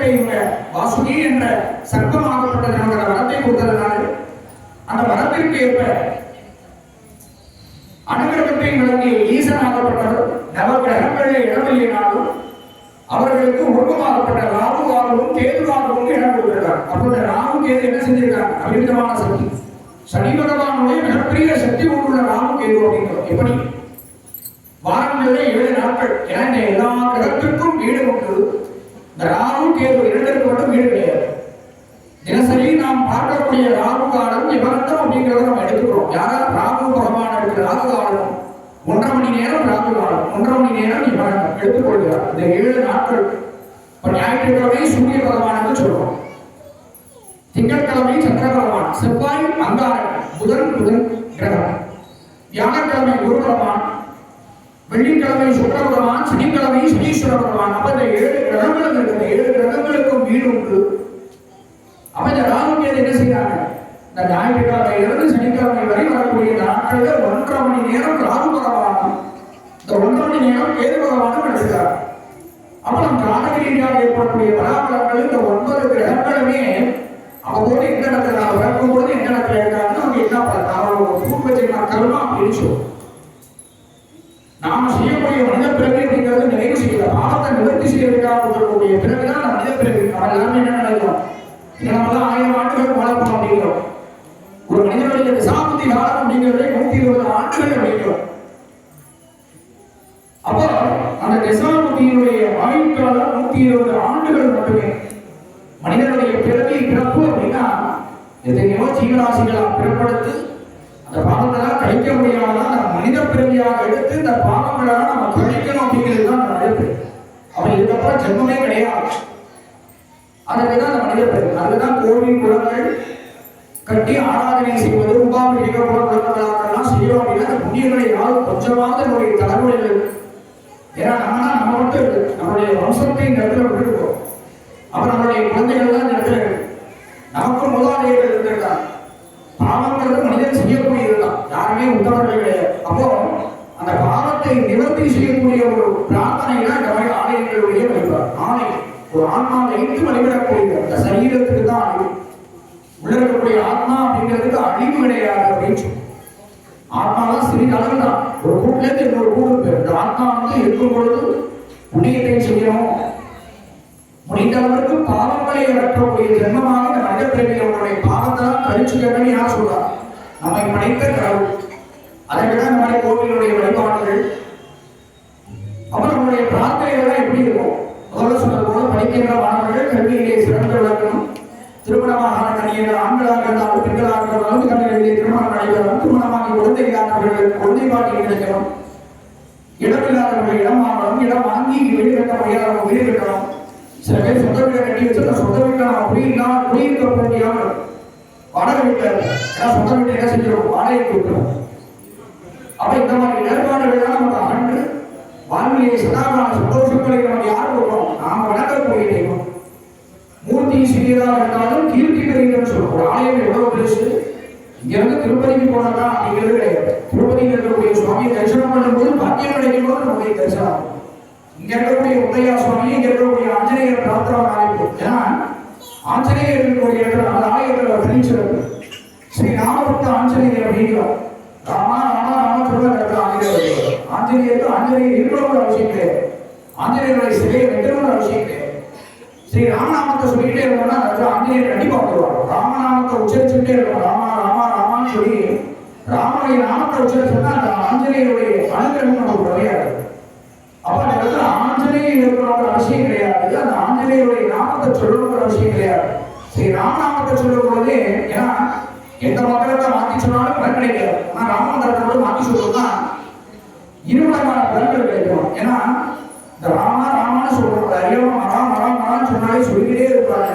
தமிழகத்தை உள்ள வாசுகி என்ற சர்ப்பமாகப்பட்ட நமக்கு வரத்தை கொடுத்ததுனால அந்த வரத்திற்கு ஏற்ப அனுகிரகத்தை விளங்கிய ஈசனாகப்பட்டவர் நவகிரகங்களில் இடமில்லைனாலும் அவர்களுக்கு உருவமாகப்பட்ட ராகுவாகவும் கேதுவாகவும் இடம் கொடுத்திருக்கார் அப்பொழுது ராகு கேது என்ன செஞ்சிருக்காங்க அபிவிதமான சக்தி. சனி பகவானுடைய மிகப்பெரிய சக்தி கொண்டுள்ள ராகு கேது அப்படிங்கிறோம். எப்படி வாரங்களிலே ஏழு நாட்கள் ஏன்னா எல்லா கிரகத்திற்கும் வீடு உண்டு. இந்த ராகு கேது இரண்டிற்கு மட்டும் வீடு கிடையாது. தினசரி நாம் பார்க்கக்கூடிய ராகு காலம் நிபந்தம் அப்படிங்கிறத நம்ம எடுத்துக்கிறோம். யாரா? ராகு பகவான் இருக்கிற ராகு காலம். ஒன்றரை மணி நேரம் ராகு காலம். ஒன்றரை மணி நேரம் நிபந்தம். எடுத்துக்கொள்கிறார். இந்த ஏழு நாட்கள். இப்ப ஞாயிற்றுக்கிழமை சூரிய பகவான் சொல்றோம். திங்கட்கிழமை சந்திர பகவான். செவ்வாய் அங்காரன் புதன் புதன் கிரகம். வியாழக்கிழமை குரு பகவான். வெள்ளிக்கிழமை சுக்கரபகவான் சனிக்கிழமை சனீஸ்வர பகவான். அப்ப இந்த ஏழு கிரகங்கள் இருக்குது. ஏழு கிரகங்களுக்கும் வீடு உண்டு. அப்ப இந்த ராகுகேது என்ன செய்யறாங்க இந்த ஞாயிற்றுக்கிழமையிலிருந்து சனிக்கிழமை வரை வரக்கூடிய நாட்கள்ல ஒன்றரை மணி நேரம் ராகு பகவானும் இந்த ஒன்றரை மணி நேரம் கேது பகவானும் எடுக்கிறார். அப்ப நம்ம ஜாதக ரீதியாக ஏற்படக்கூடிய பலாபலங்கள் இந்த ஒன்பது கிரகங்களுமே அவங்களோட எந்த இடத்துல நான் பிறக்கும் பொழுது எந்த இடத்துல இருக்காங்கன்னு அவங்க என்ன பண்ணலாம் அவங்களோட பூர்வ ஜென்ம கர்மா அப்படின்னு சொல்லுவோம் நாம செய்யக்கூடிய மனித பிறவி அப்படிங்கிறது நிறைவு செய்யல பாவத்தை நிவர்த்தி செய்யறதுக்காக இருக்கக்கூடிய பிறகுதான் நம்ம மனித பிறவி எல்லாமே என்ன நினைக்கிறோம் நம்மளாம் ஆயிரம் ஆண்டுகள் வளர்ப்போம் அப்படிங்கிறோம். ஒரு மனிதனுடைய விசாபத்தி காலம் அப்படிங்கிறதே நூத்தி இருபது ஆண்டுகள் அப்படிங்கிறோம் அப்போ அந்த தசாபதியினுடைய ஆயுட்காலம் நூத்தி இருபது ஆண்டுகள் மட்டுமே. மனிதனுடைய பிறவி பிறப்பு அப்படின்னா எத்தனையோ ஜீவராசிகளா பிறப்படுத்து அந்த பாவங்களெல்லாம் கழிக்க முடியாமல் அந்த மனித பிறவியாக எடுத்து இந்த பாவங்களெல்லாம் நம்ம கழிக்கணும் அப்படிங்கிறது தான் அந்த மனித பிறவி அவன் இதுக்கப்புறம் ஜென்மமே கிடையாது. அதுக்குதான் அந்த மனித பெண் அதுதான் கோவில் குளங்கள் கட்டி ஆராதனை செய்வது உபாபிஷேக குலங்களாக்கெல்லாம் செய்யறோம் அப்படின்னா அந்த புண்ணியங்களை யாரும் கொஞ்சமாவது நம்முடைய தலைமுறைகள் ஏன்னா நம்ம தான் நம்ம மட்டும் நம்மளுடைய வம்சத்தை இந்த இடத்துல விட்டுருக்கோம். அப்புறம் நம்மளுடைய குழந்தைகள் தான் இந்த இடத்துல நமக்கும் முதலாளிகள் இருந்திருக்காங்க. பாவங்கிறது மனிதன் செய்யக்கூடியதுதான் யாருமே உத்தமர்கள் கிடையாது. அப்போ அந்த பாவத்தை நிவர்த்தி செய்யக்கூடிய ஒரு பிரார்த்தனை தான் இந்த மாதிரி ஆலயங்களுடைய வழிபாடு. ஆலயம் ஒரு ஆன்மா வைத்து வழிபடக்கூடிய அந்த சரீரத்துக்கு தான் அழிவு உள்ள இருக்கக்கூடிய ஆத்மா அப்படிங்கிறதுக்கு அழிவு கிடையாது அப்படின்னு சொல்லி ஆத்மாலாம் சிறிது அளவு தான் ஒரு கூட்டிலேருந்து இன்னொரு கூட்டு போயிடும். இந்த ஆத்மா வந்து இருக்கும் பொழுது புண்ணியத்தை செய்யணும். முடிந்த பாவங்களை அகற்றக்கூடிய ஜென்மமாக இந்த மனித பிறவிகளுடைய பாவத்தெல்லாம் கழிச்சுக்கணும்னு யார் சொல்றார். நம்மை படைத்த கடவுள். அதை விட இந்த மாதிரி கோவிலுடைய வழிபாடுகள் அவர்களுடைய நம்முடைய பிரார்த்தனைகள்லாம் எப்படி இருக்கும்? முதல்ல சொன்னது போல படிக்கின்ற மாணவர்கள் கல்வியிலே சிறந்து விளக்கணும் திருமணமாக கணியர்கள் ஆண்களாக இருந்தாலும் பெண்களாக இருந்தாலும் கல்வியிலே திருமணம் நடைபெறணும் திருமணமாகி குழந்தை இல்லாதவர்கள் குழந்தை பாட்டி கிடைக்கணும். இடம் இல்லாதவர்கள் இடம் வாங்கணும். இடம் வாங்கி வீடு கட்ட முடியாதவங்க வீடு கட்டணும். சில பேர் சொந்த வீடை கட்டி வச்சு சொந்த வீட்டில் நம்ம குடியிருந்தா குடியிருக்க போக வாடகை வீட்டில் ஏன்னா சொந்த வீட்டை என்ன செஞ்சிடும் வாடகை கொடுக்கணும். அப்ப இந்த மாதிரி இடர்பாடுகள் நம்ம அன்று அகன்று வாழ்வியை சதாகால சந்தோஷங்களை நம்ம யார் கொடுக்கிறோம் நாம் வணங்கக்கூடிய தெய்வம். மூர்த்தி சிறியதாக இருந்தாலும் கீர்த்தி பெரியதுன்னு சொல்றோம். ஒரு ஆலயம் எவ்வளவு பெருசு? இங்க இருந்து திருப்பதிக்கு போனதா அப்படிங்கிறது கிடையாது. திருப்பதியில் இருக்கக்கூடிய சுவாமியை தரிசனம் பண்ணும்போது பாக்கியம் கிடைக்கும் போது நம்முடைய தரிசனம். இங்க இருக்கக்கூடிய உதயா சுவாமி இங்க இருக்கக்கூடிய ஆஞ்சநேயர் பிரார்த்தனை ஆலயம் ஏன்னா ஆஞ்சநேயர் இருக்கக்கூடிய இடத்துல அந்த ஆலயத்தில் தனிச்சிருக்கு ஸ்ரீ ராமபுத்த ஆஞ்சநேயர் அப்படிங்கிறார் ராமா ராமா ஆஞ்சநேயர் ஆஞ்சநேயருக்கு ஆஞ்சநேயர் இருக்கணும்னு அவசியம் கிடையாது. ஆஞ்சநேயருடைய சிலையை வைக்கணும்னு அவசியம் ஸ்ரீ ராமநாமத்தை சொல்லிக்கிட்டே இருந்தோம்னா ஆஞ்சநேயர் கண்டிப்பா வருவார் ராமநாமத்தை உச்சரிச்சுட்டே ராமா ராமா ராமான்னு சொல்லி ராமனுடைய நாமத்தை உச்சரிச்சோம்னா அந்த ஆஞ்சநேயருடைய அனுகிரகம் நமக்கு கிடையாது அப்ப அந்த இடத்துல ஆஞ்சநேயர் இருக்கணுங்கிற அவசியம் கிடையாது. அந்த ஆஞ்சநேயருடைய நாமத்தை சொல்லணுங்கிற அவசியம் கிடையாது. ஸ்ரீ ராமநாமத்தை சொல்லும் பொழுது ஏன்னா எந்த மந்திரத்தை மாற்றி சொன்னாலும் பலன் கிடைக்காது ஆனா ராமமந்திரத்தை மாற்றி மாத்தி சொல்லணும்னா இருவிதமான பலன்கள் கிடைக்கும். ஏன்னா இந்த ராமா ராமான்னு சொல்றோம். அறியாம மரா மரா மரான்னு சொன்னாலே சொல்லிக்கிட்டே இருப்பாங்க.